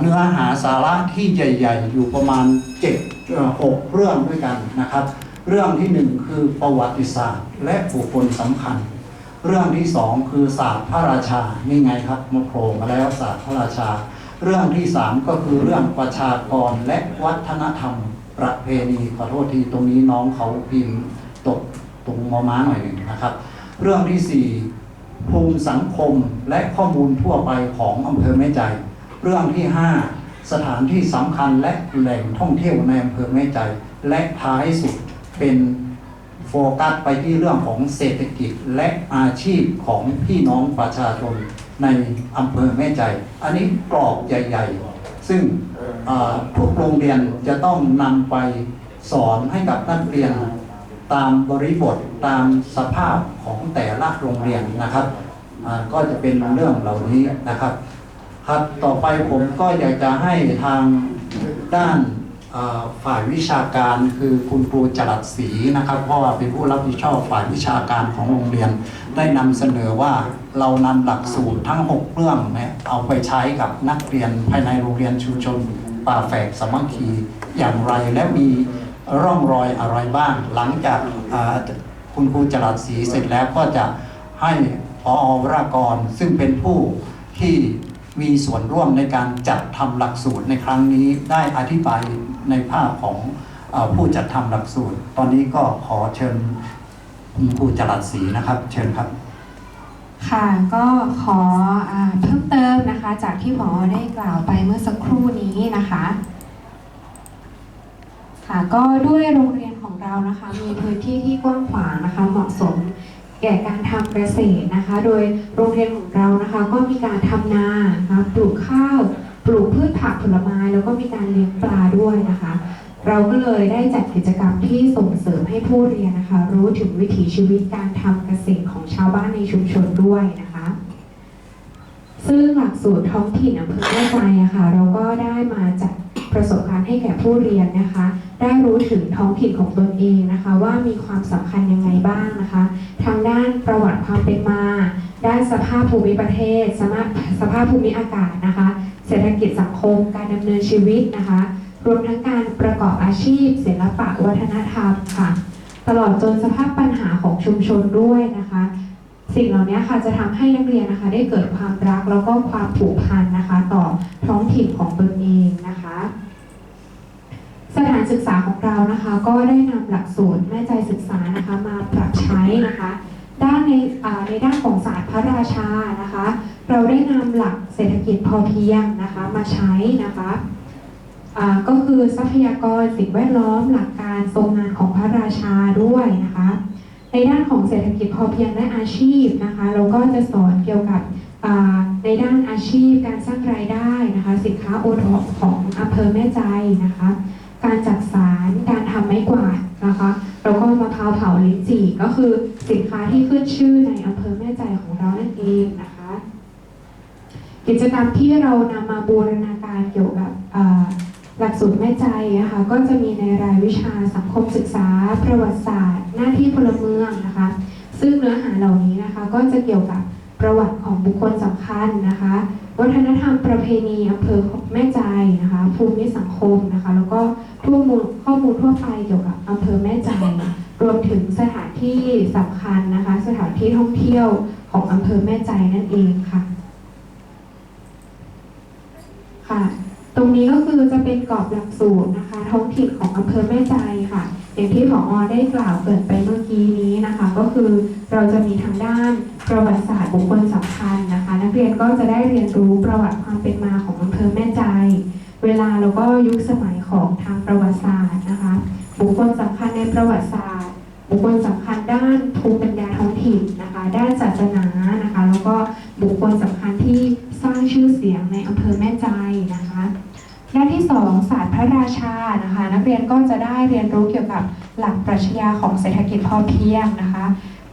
เนื้อหาสาระที่ใหญ่ ๆ อยู่ประมาณ7จ็ดหกเรื่องด้วยกันนะครับ เรื่องที่หนึ่งคือประวัติศาสตร์ และบุคคลสำคัญ เรื่องที่สองคือศาสตร์พระราชา นี่ไงครับมาโผล่มาแล้วศาสตร์พระราชา เรื่องที่สามก็คือเรื่องประชากรและวัฒนธรรม ประเพณีขอโทษทีตรงนี้น้องเขาพิมพ์ตกตรงมอม้าหน่อยหนึ่งนะครับ เรื่องที่สี่ภูมิสังคมและข้อมูลทั่วไปของอำเภอแม่ใจ เรื่องที่ห้าสถานที่สำคัญและแหล่งท่องเที่ยวในอำเภอแม่ใจ และท้ายสุดเป็นโฟกัสไปที่เรื่องของเศรษฐกิจและอาชีพของพี่น้องประชาชนในอำเภอแม่ใจ อันนี้กรอบใหญ่ๆ ซึ่งทุกโรงเรียนจะต้องนำไปสอนให้กับนักเรียนตามบริบทตามสภาพของแต่ละโรงเรียนนะครับ ก็จะเป็นเรื่องเหล่านี้นะครับ ครับต่อไปผมก็อยากจะให้ทางด้านฝ่ายวิชาการคือคุณครูจรัสศรีนะครับ เพราะว่าเป็นผู้รับผิดชอบฝ่ายวิชาการของโรงเรียน ได้นำเสนอว่าเรานำหลักสูตรทั้ง 6 เรื่องเนี่ยเอาไปใช้กับนักเรียนภายในโรงเรียนชุมชนป่าแฝกสมัคคีอย่างไรและมีร่องรอยอะไรบ้าง หลังจากคุณครูจรัสศรีเสร็จแล้วก็จะให้พอวรากรซึ่งเป็นผู้ที่ มีส่วนร่วมในการจัดทำหลักสูตรในครั้งนี้ได้อธิบายในภาพของอผู้จัดทำหลักสูตร ตอนนี้ก็ขอเชิญคุณครูจรัสศรีนะครับ เชิญครับ ค่ะก็ขออเพิ่มเติมนะคะ จากที่หมอได้กล่าวไปเมื่อสักครู่นี้นะคะค่ะก็ด้วยโรงเรียนของเรานะคะ มีพื้นที่ที่กว้างขวางนะคะเหมาะสม แก่การทำเกษตรนะคะ โดยโรงเรียนของเรานะคะก็มีการทำนานะคะปลูกข้าวปลูกพืชผักผลไม้ แล้วก็มีการเลี้ยงปลาด้วยนะคะ เราก็เลยได้จัดกิจกรรมที่ส่งเสริมให้ผู้เรียนนะคะ รู้ถึงวิถีชีวิตการทำเกษตรของชาวบ้านในชุมชนด้วยนะคะ ซึ่งหลักสูตรท้องถิ่นอำเภอแม่ใจอะค่ะเราก็ได้มาจัดประสบการณ์ให้แก่ผู้เรียนนะคะ ได้รู้ถึงท้องถิ่นของตนเองนะคะ ว่ามีความสำคัญยังไงบ้างนะคะ ทางด้านประวัติความเป็นมา ด้านสภาพภูมิประเทศ สภาพสภาพภูมิอากาศนะคะ เศรษฐกิจสังคม การดำเนินชีวิตนะคะ รวมทั้งการประกอบอาชีพ ศิลปะวัฒนธรรมค่ะ ตลอดจนสภาพปัญหาของชุมชนด้วยนะคะ สิ่งเหล่านี้ค่ะจะทำให้นักเรียนนะคะ ได้เกิดความรักแล้วก็ความผูกพันนะคะ ต่อท้องถิ่นของตนเองนะคะ สถานศึกษาของเรานะคะก็ได้นำหลักสูตรแม่ใจศึกษานะคะมาปรับใช้นะคะด้านในในด้านของศาสตร์พระราชานะคะ เราได้นำหลักเศรษฐกิจพอเพียงนะคะมาใช้นะคะก็คือทรัพยากรสิ่งแวดล้อมหลักการทรงงานของพระราชาด้วยนะคะ ในด้านของเศรษฐกิจพอเพียงและอาชีพนะคะเราก็จะสอนเกี่ยวกับในด้านอาชีพการสร้างรายได้นะคะ สินค้าโอท็อปของอำเภอแม่ใจนะคะ การจักสารการทำไม้กวาดนะคะแล้วก็มะพร้าวเผาลิ้นจี่ก็คือสินค้าที่ขึ้นชื่อในอำเภอแม่ใจของเรานั่นเองนะคะ กิจกรรมที่เรานำมาบูรณาการเกี่ยวกับหลักสูตรแม่ใจนะคะก็จะมีในรายวิชาสังคมศึกษา ประวัติศาสตร์ หน้าที่พลเมืองนะคะ ซึ่งเนื้อหาเหล่านี้นะคะก็จะเกี่ยวกับ ประวัติของบุคคลสำคัญนะคะ วัฒนธรรมประเพณีอำเภอแม่ใจนะคะ ภูมิสังคมนะคะ แล้วก็ข้อมูลข้อมูลทั่วไปเกี่ยวกับอำเภอแม่ใจ รวมถึงสถานที่สำคัญนะคะ สถานที่ท่องเที่ยวของอำเภอแม่ใจนั่นเองค่ะค่ะ ตรงนี้ก็คือจะเป็นกรอบหลักสูตรนะคะ ท้องถิ่นของอำเภอแม่ใจค่ะ อย่างที่ผออได้กล่าวเกิดไปเมื่อกี้นี้นะคะ ก็คือเราจะมีทางด้านประวัติศาสตร์บุคคลสำคัญนะคะ นักเรียนก็จะได้เรียนรู้ประวัติความเป็นมาของอำเภอแม่ใจ เวลาแล้วก็ยุคสมัยของทางประวัติศาสตร์นะคะ บุคคลสำคัญในประวัติศาสตร์ บุคคลสำคัญด้านภูมิปัญญาท้องถิ่นนะคะ ด้านศาสนานะคะ แล้วก็บุคคลสำคัญที่สร้างชื่อเสียงในอำเภอแม่ใจนะคะ ด้านที่2ศาสตร์พระราชานะคะ นักเรียนก็จะได้เรียนรู้เกี่ยวกับหลักปรัชญาของเศรษฐกิจพอเพียงนะคะ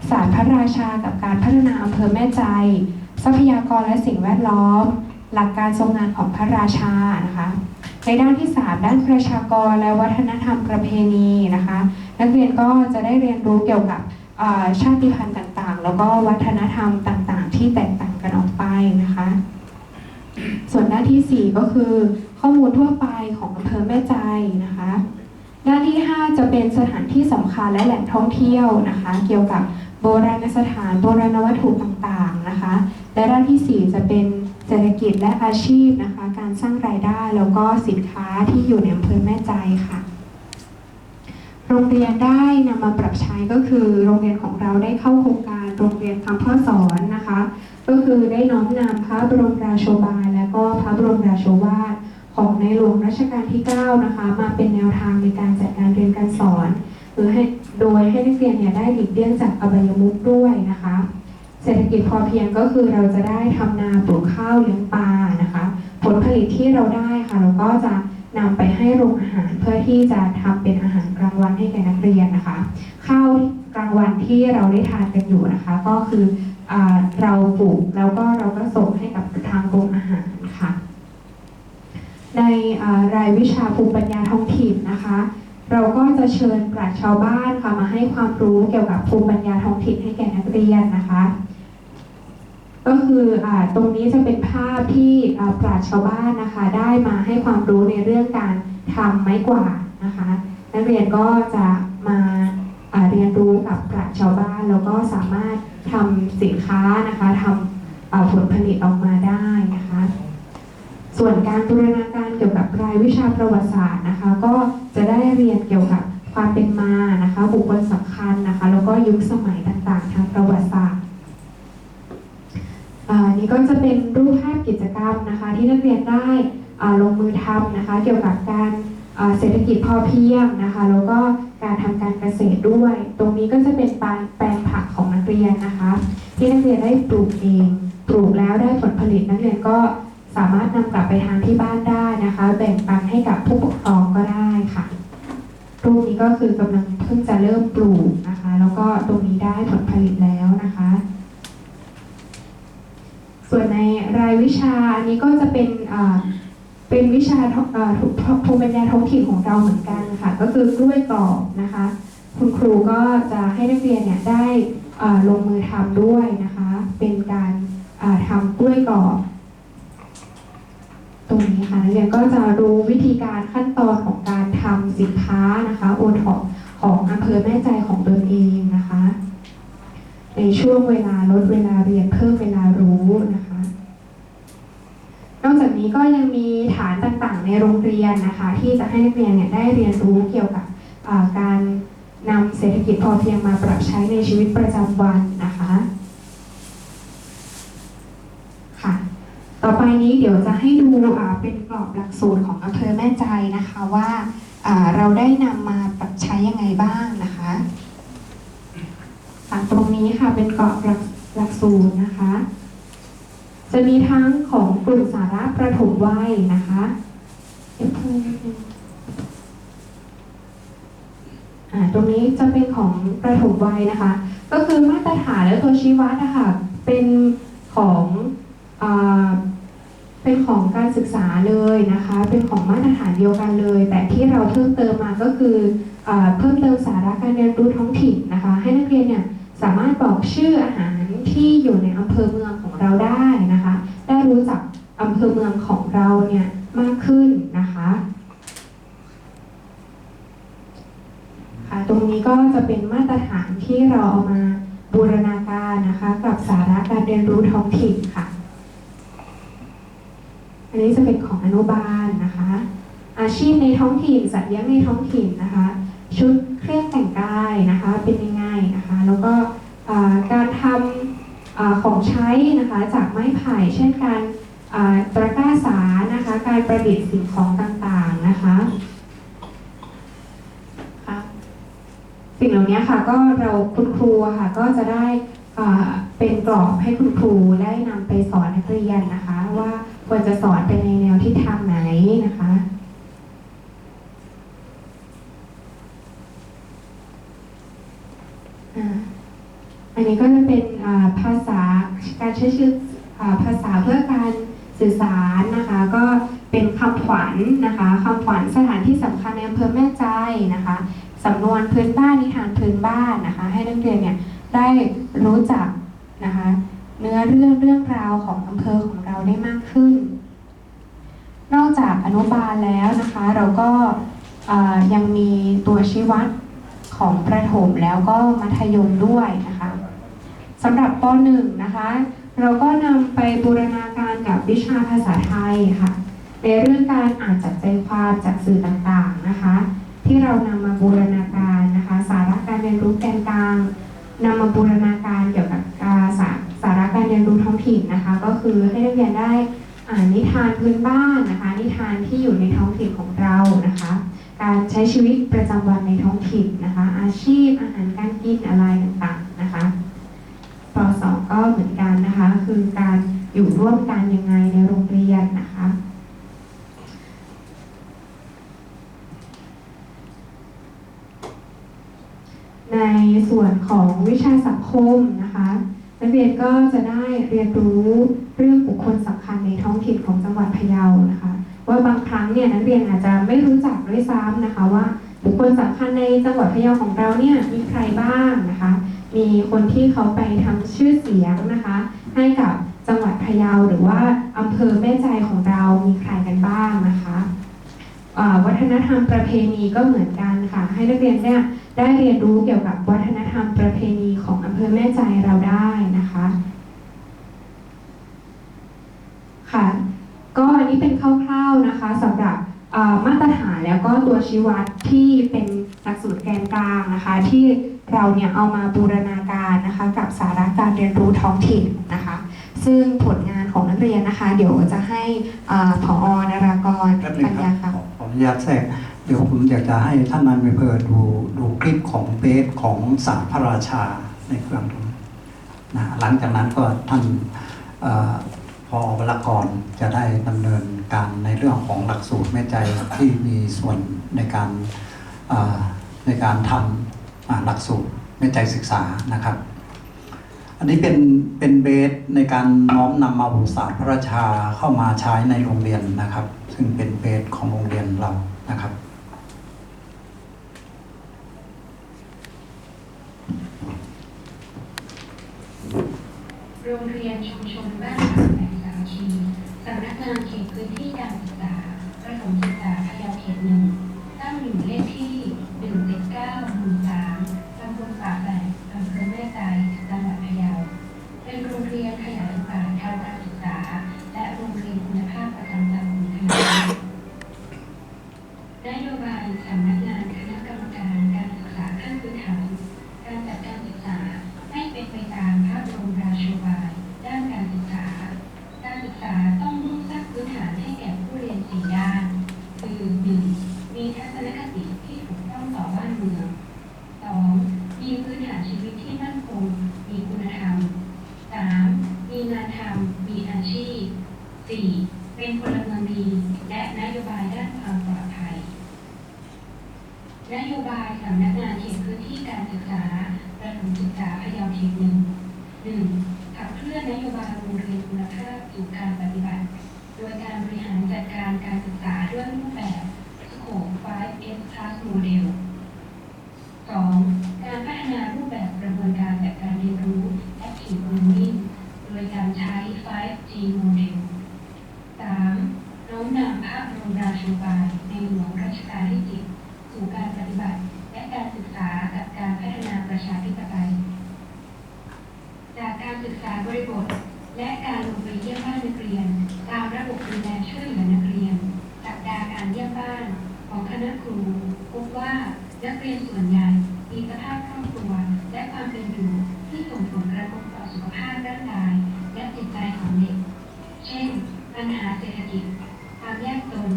ศาสตร์พระราชากับการพัฒนาอำเภอแม่ใจ ทรัพยากรและสิ่งแวดล้อม หลักการทรงงานของพระราชานะคะในด้านที่ 3 ด้านประชากรและวัฒนธรรมประเพณีนะคะ นักเรียนก็จะได้เรียนรู้เกี่ยวกับชาติพันธุ์ต่างๆ แล้วก็วัฒนธรรมต่างๆ ที่แตกต่างกันออกไปนะคะ ส่วนหน้าที่ 4 ก็คือ ข้อมูลทั่วไปของอำเภอแม่ใจนะคะหน้าที่ 5 จะเป็นสถานที่สำคัญและแหล่งท่องเที่ยวนะคะ เกี่ยวกับโบราณสถานโบราณวัตถุต่างๆนะคะ และด้านที่ 4 จะเป็นเศรษฐกิจและอาชีพนะคะ การสร้างรายได้แล้วก็สินค้าที่อยู่ในอำเภอแม่ใจค่ะ โรงเรียนได้นำมาปรับใช้ก็คือโรงเรียนของเราได้เข้าโครงการโรงเรียนคำพ่อสอนนะคะ ก็คือได้น้อมนำพระบรมราโชบายและก็พระบรมราโชวาท ของในหลวงรัชกาลที่ 9 นะคะ มาเป็นแนวทางในการจัดการเรียนการสอนหรือให้โดยให้นักเรียนเนี่ยได้หลีกเลี่ยงจากอบายมุขด้วยนะคะ เศรษฐกิจพอเพียงก็คือเราจะได้ทำนาปลูกข้าวเลี้ยงปลานะคะ ผลผลิตที่เราได้ค่ะเราก็จะนำไปให้โรงอาหารเพื่อที่จะทำเป็นอาหารกลางวันให้แก่นักเรียนนะคะ ข้าวกลางวันที่เราได้ทานกันอยู่นะคะ ก็คืออเราปลูกแล้วก็เราก็ส่งให้กับทางโรงอาหาร ในรายวิชาภูมิปัญญาท้องถิ่นนะคะ เราก็จะเชิญปราชชาวบ้านค่ะมาให้ความรู้เกี่ยวกับภูมิปัญญาท้องถิ่นให้แก่นักเรียนนะคะ ก็คืออตรงนี้จะเป็นภาพที่ปราชชาวบ้านนะคะ ได้มาให้ความรู้ในเรื่องการทำไม้กวาดนะคะ นักเรียนก็จะมาเรียนรู้กับปราชชาวบ้านแล้วก็สามารถทำสินค้านะคะทำผลผลิตออกมาได้นะคะ ส่วนการบูรณาการเกี่ยวกับรายวิชาประวัติศาสตร์นะคะ ก็จะได้เรียนเกี่ยวกับความเป็นมานะคะบุคคลสำคัญนะคะ แล้วก็ยุคสมัยต่างๆ ทางประวัติศาสตร์อ่านี่ก็จะเป็นรูปภาพกิจกรรมนะคะ ที่นักเรียนได้ลงมือทำนะคะ เกี่ยวกับการเศรษฐกิจพอเพียงนะคะ แล้วก็การทำการเกษตรด้วย ตรงนี้ก็จะเป็นปแปลงผักของนักเรียนนะคะ ที่นักเรียนได้ปลูกเอง ปลูกแล้วได้ผลผลิตนักเรียนก็ สามารถนำกลับไปทานที่บ้านได้นะคะ แบ่งปันให้กับผู้ปกครองก็ได้ค่ะรูปนี้ก็คือกำลังเพิ่งจะเริ่มปลูกนะคะ แล้วก็ตรงนี้ได้ผลผลิตแล้วนะคะ ส่วนในรายวิชาอันนี้ก็จะเป็นเป็นวิชาท้องอ่าภูมิปัญญาท้องถิ่นของเราเหมือนกันค่ะ ก็คือกล้วยกรอบนะคะ คุณครูก็จะให้นักเรียนเนี่ยได้ลงมือทำด้วยนะคะ เป็นการทำกล้วยกรอบ ตรงนี้ค่ะนักเรียนก็จะรู้วิธีการขั้นตอนของการทำสินค้านะคะโอท็อปของอำเภอแม่ใจของตนเองนะคะ ในช่วงเวลาลดเวลาเรียนเพิ่มเวลารู้นะคะ นอกจากนี้ก็ยังมีฐานต่างๆ ในโรงเรียนนะคะ ที่จะให้นักเรียนเนี่ยได้เรียนรู้เกี่ยวกับการนำเศรษฐกิจพอเพียงมาปรับใช้ในชีวิตประจำวันนะคะค่ะ ต่อไปนี้เดี๋ยวจะให้ดูอ่าเป็นกรอบหลักสูตรของอำเภอแม่ใจนะคะว่าเราได้นำมาปรับใช้ยังไงบ้างนะคะตรงนี้ค่ะเป็นกาะหลักหลักสูตรนะคะ จะมีทั้งของกลุ่มสาระประถมวัยนะคะอ่าตรงนี้จะเป็นของประถมวัยนะคะ ก็คือมาตรฐานและตัวชี้วัดนะคะเป็นของอ่า เป็นของการศึกษาเลยนะคะ เป็นของมาตรฐานเดียวกันเลย แต่ที่เราเพิ่มเติมมาก็คือเอ่อเพิ่มเติมสาระการเรียนรู้ท้องถิ่นนะคะ ให้นักเรียนเนี่ยสามารถบอกชื่ออาหารที่อยู่ในอำเภอเมืองของเราได้นะคะ ได้รู้จักอำเภอเมืองของเราเนี่ยมากขึ้นนะคะค่ะตรงนี้ก็จะเป็นมาตรฐานที่เราเอามาบูรณาการนะคะ กับสาระการเรียนรู้ท้องถิ่นค่ะ นนี้จะเป็นของอนุบาลนะคะ อาชีพในท้องถิ่น สัตว์เลี้ยงในท้องถิ่นนะคะ ชุดเครื่องแต่งกายนะคะ เป็นยังไงนะคะ แล้วก็การทำอของใช้นะคะจากไม้ไผ่ เช่นการตะกร้าสานะคะ การประดิษฐ์สิ่งของต่างๆนะคะสิ่งเหล่านี้ค่ะก็เราคุณครูค่ะก็จะได้เป็นกรอบให้คุณครูได้นำไปสอนนักเรียนนะคะว่า ควรจะสอนไปในแนวทิศทางไหนนะคะ อันนี้ก็จะเป็นภาษาการใช้ชื่ออภาษาเพื่อการสื่อสารนะคะ ก็เป็นคำขวัญนะคะคำขวัญสถานที่สำคัญในอำเภอแม่ใจนะคะสำนวนพื้นบ้านนิทานพื้นบ้านนะคะ ให้นักเรียนเนี่ยได้รู้จักนะคะเนื้อเรื่องเรื่องราวของอำเภอของ เราได้มากขึ้น นอกจากอนุบาลแล้วนะคะ เราก็ยังมีตัวชี้วัดของประถมแล้วก็มัธยมด้วยนะคะสำหรับป .1 นะคะ เราก็นำไปบูรณาการกับวิชาภาษาไทยค่ะ ในเรื่องการอ่านจับใจความจากสื่อต่างๆนะคะ ที่เรานำมาบูรณาการนะคะ สาระการเรียนรู้แกนกลางนำมาบูรณาการเกี่ยวกับ เรียนรู้ท้องถิ่นนะคะ ก็คือให้นักเรียนได้อ่านนิทานพื้นบ้านนะคะ นิทานที่อยู่ในท้องถิ่นของเรานะคะ การใช้ชีวิตประจำวันในท้องถิ่นนะคะ อาชีพอาหารการกินอะไรต่างๆนะคะป .2 ก็เหมือนกันนะคะ คือการอยู่ร่วมกันยังไงในโรงเรียนนะคะในส่วนของวิชาสังคมนะคะ นักเรียนก็จะได้เรียนรู้เรื่องบุคคลสำคัญในท้องถิ่นของจังหวัดพะเยานะคะ ว่าบางครั้งเนี่ยนักเรียนอาจจะไม่รู้จักด้วยซ้ำนะคะ ว่าบุคคลสำคัญในจังหวัดพะเยาของเราเนี่ยมีใครบ้างนะคะ มีคนที่เขาไปทำชื่อเสียงนะคะ ให้กับจังหวัดพะเยาหรือว่าอำเภอแม่ใจของเรามีใครกันบ้างนะคะวัฒนธรรมประเพณีก็เหมือนกันค่ะ ให้นักเรียนเนี่ยได้เรียนรู้เกี่ยวกับวัฒนธรรมประเพณีของ ภอแม่ใจเราได้นะคะค่ะก็อันนี้เป็นคร่าวๆนะคะสำหรับเอ่อมาตรฐานแล้วก็ตัวชี้วัดที่เป็นหลักสูตรแกนกลางนะคะ ที่เราเนี่ยเอามาบูรณาการนะคะ กับสาระการเรียนรู้ท้องถิ่นนะคะ ซึ่งผลงานของนักเรียนนะคะ เดี๋ยวจะให้เอ่อผอนรากรแป๊บหนึปังญคญารับค่ะขอขออนุญาตแทรกเดี๋ยวผมอยากจะให้ท่านนั้นไปเปิดดูดูคลิปของเบสของศาสตร์พระราชา ในเครื่องดูนะหลังจากนั้นก็ท่านออพอวรกรจะได้ดำเนินการในเรื่องของหลักสูตรแม่ใจที่มีส่วนในการในการทำอ่าหลักสูตรแม่ใจศึกษานะครับ อันนี้เป็นเป็นเบสในการน้อมนำมาบุษาสตร์พระราชาเข้ามาใช้ในโรงเรียนนะครับ ซึ่งเป็นเบสของโรงเรียนเรานะครับ โรงเรียนชุมชนบ้านปากแสงสามัคคีสำนักงานเขตพื้นที่การศึกษาประถมศึกษาพะเยาเขตหนึ่งตั้งอยู่เลขที่ ณะครูพบว่านักเรียนส่วนใหญ่มีสภาพครอบครัวและความเป็นอยู่ที่ส่งผลกระทบต่อสุขภาพร่างกาย และจิตใจของเด็ก เช่น ปัญหาเศรษฐกิจ ความยากจน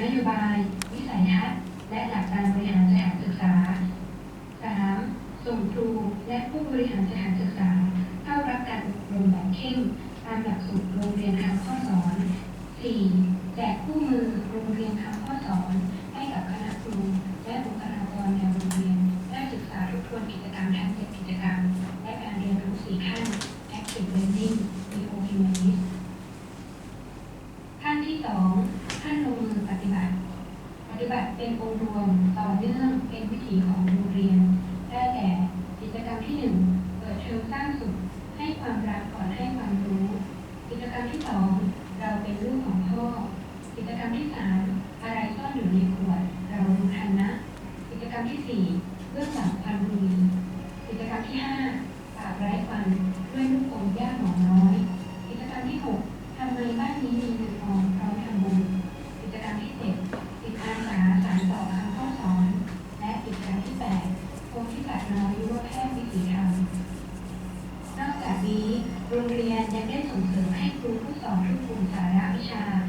นโยบาย วิสัยทัศน์ และหลักการบริหารสถานศึกษา 3. ส่งครูและผู้บริหารสถานศึกษา เข้ารับการอบรมแบบเข้มตามหลักสูตร เป็นองค์รวมต่อเนื่องเป็นวิถีของ ชา